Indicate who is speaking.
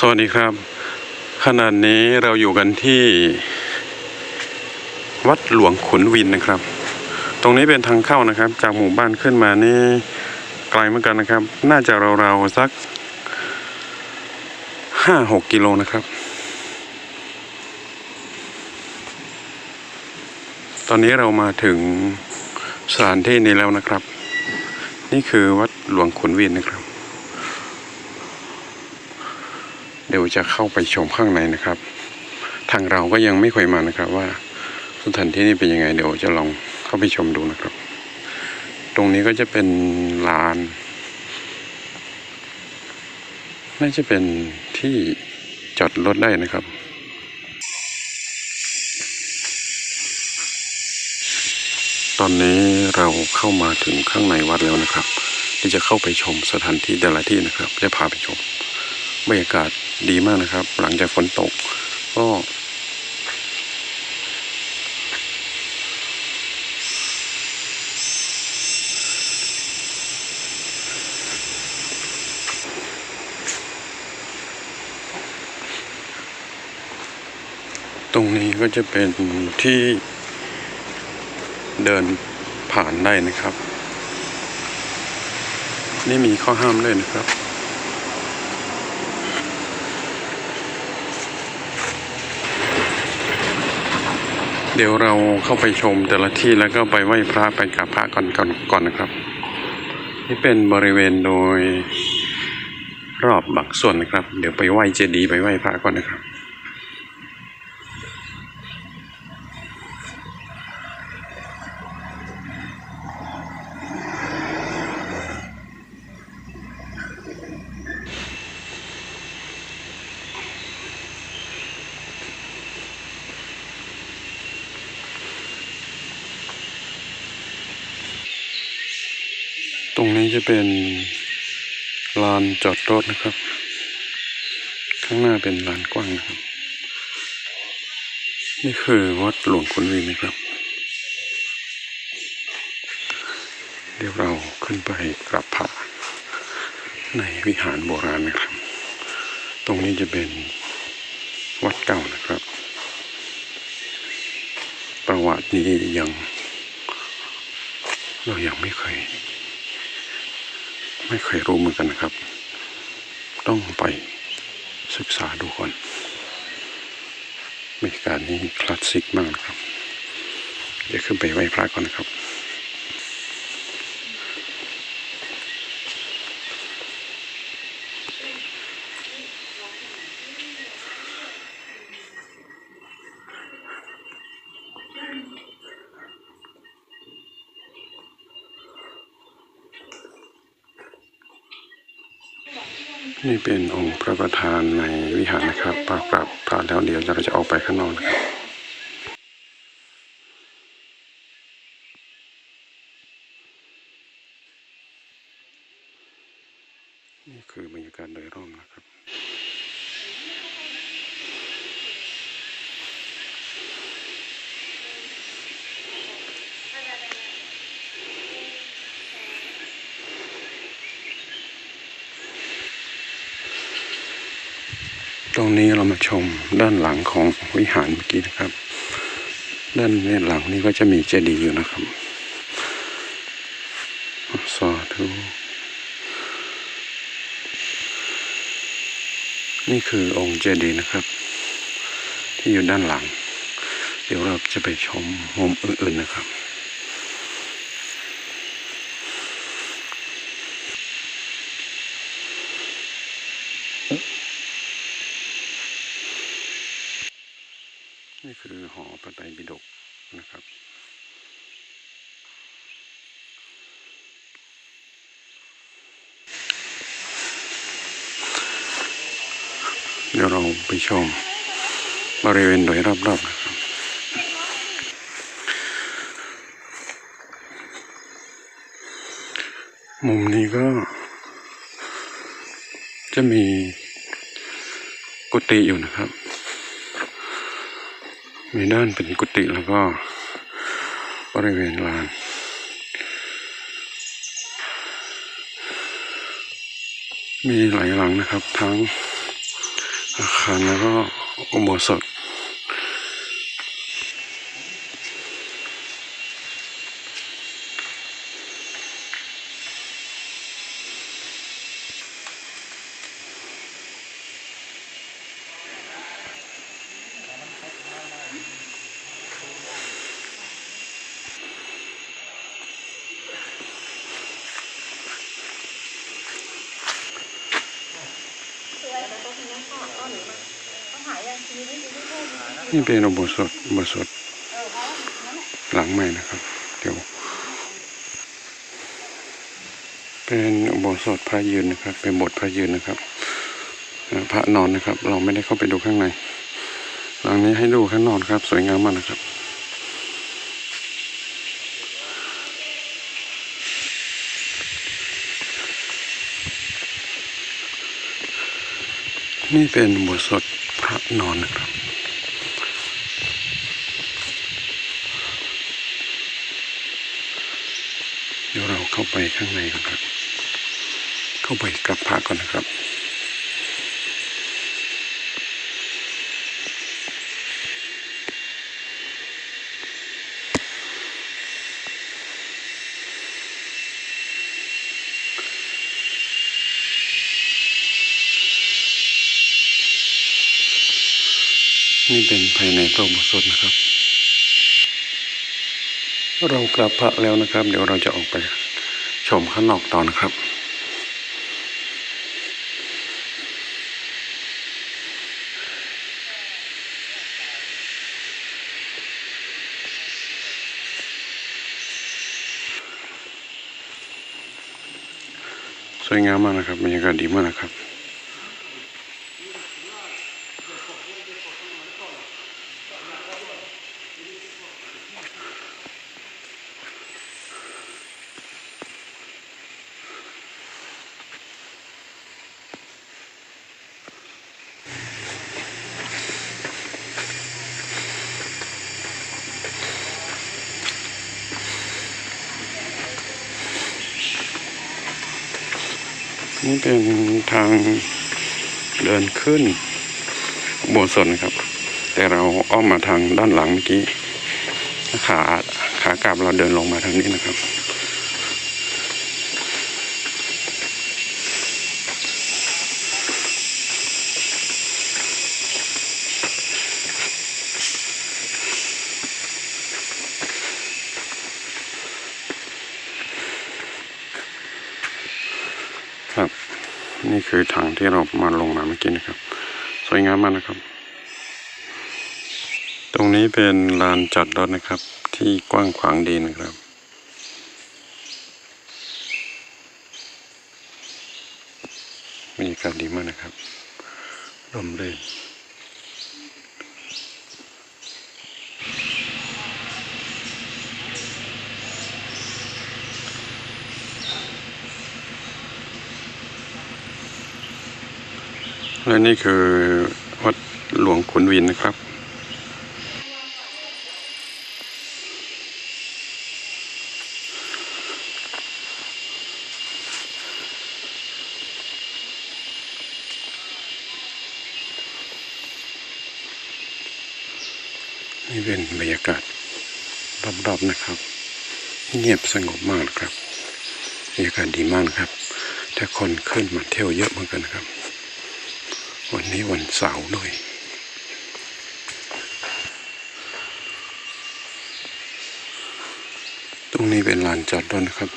Speaker 1: สวัสดีครับ ขณะนี้เราอยู่กันที่ วัดหลวงขุนวินนะครับ ตรงนี้เป็นทางเข้านะครับ จากหมู่บ้านขึ้นมานี่ไกลเหมือนกันนะครับ น่าจะราวๆสักห้าหกกิโลนะครับ ตอนนี้เรามาถึงสถานที่นี้แล้วนะครับ นี่คือวัดหลวงขุนวินนะครับ เดี๋ยวจะเข้าไปชมข้างในนะครับ ทางเราก็ยังไม่เคยมานะครับ ว่าสถานที่นี้เป็นยังไง เดี๋ยวจะลองเข้าไปชมดูนะครับ ตรงนี้ก็จะเป็นลาน น่าจะเป็นที่จอดรถได้นะครับตอนนี้เราเข้ามาถึงข้างในวัดแล้วนะครับที่จะเข้าไปชมสถานที่แต่ละที่นะครับ จะพาไปชม บรรยากาศดีมากนะครับ หลังจากฝนตก ก็ตรงนี้ก็จะเป็นที่เดินผ่านได้นะครับ นี่มีข้อห้ามด้วยนะครับ เดี๋ยวเราเข้าไปชมแต่ละที่แล้วก็ไปไหว้พระไปกราบพระก่อนก่อนก่อนนะครับ นี่เป็นบริเวณโดยรอบบักส่วนนะครับ เดี๋ยวไปไหว้เจดีย์ไปไหว้พระก่อนนะครับ จะเป็นลานจอดรถนะครับ ข้างหน้าเป็นลานกว้างนะครับ นี่คือวัดหลวงขุนวินนะครับ เดี๋ยวเราขึ้นไปกราบพระในวิหารโบราณนะครับ ตรงนี้จะเป็นวัดเก่านะครับ ประวัตินี้ยัง เรายังไม่เคย ไม่เคยรู้เหมือนกันนะครับ ต้องไปศึกษาดูก่อนบรรยากาศนี้คลาสสิกมากนะครับ เดี๋ยวขึ้นไปไหว้พระก่อนนะครับ นี่เป็นองค์พระประธานในวิหารนะครับปรากราบพระแล้วเดี๋ยวเราจะออกไปข้างนอกนะครับ นี่คือบรรยากาศโดยรอบนะครับ ตรงนี้เรามาชมด้านหลังของวิหารเมื่อกี้นะครับ ด้านนี้หลังนี้ก็จะมีเจดีย์อยู่นะครับสาธุนี่คือองค์เจดีย์นะครับ ที่อยู่ด้านหลัง เดี๋ยวเราจะไปชมมุมอื่นๆนะครับ คือหอพระไตรปิฎกนะครับ เดี๋ยวเราไปชมบริเวณโดยรอบๆนะครับมุมนี้ก็ จะมีกุฏิอยู่นะครับ มีด้านเป็นกุฏิแล้วก็บริเวณลานมีหลายหลังนะครับ ทั้งอาคารแล้วก็อุโบสถ นี่เป็นอุโบสถอุโบสถหลังใหม่นะครับ เดี๋ยว เป็นอุโบสถพระยืนนะครับ เป็นโบสถ์พระยืนนะครับ พระนอนนะครับ เราไม่ได้เข้าไปดูข้างใน หลังนี้ให้ดูข้างนอกครับ สวยงามมากนะครับนี่เป็นอุโบสถ พระนอนนะครับเดี๋ยวเราเข้าไปข้างในกันครับ เข้าไปกับพระก่อนนะครับ นี่เป็นภายในพระอุโบสถนะครับ เรากลับพระแล้วนะครับ เดี๋ยวเราจะออกไปชมข้างนอกต่อนะครับสวยงามมากนะครับบรรยากาศดีมากนะครับ นี่เป็นทางเดินขึ้นอุโบสถนะครับ แต่เราอ้อมมาทางด้านหลังเมื่อกี้ ขาขากลับเราเดินลงมาทางนี้นะครับ ครับ นี่คือถังที่เรามาลงมาเมื่อกี้นะครับ สวยงามมากนะครับ ตรงนี้เป็นลานจอดรถนะครับ ที่กว้างขวางดีนะครับบรรยากาศดีมากนะครับร่มรื่น และนี่คือวัดหลวงขุนวินนะครับ นี่เป็นบรรยากาศรอบๆนะครับ เงียบสงบมากครับบรรยากาศดีมากครับแต่คนขึ้นมาเที่ยวเยอะเหมือนกันนะครับ วันนี้วันเสาร์ด้วยตรงนี้เป็นลานจอดรถนะครับ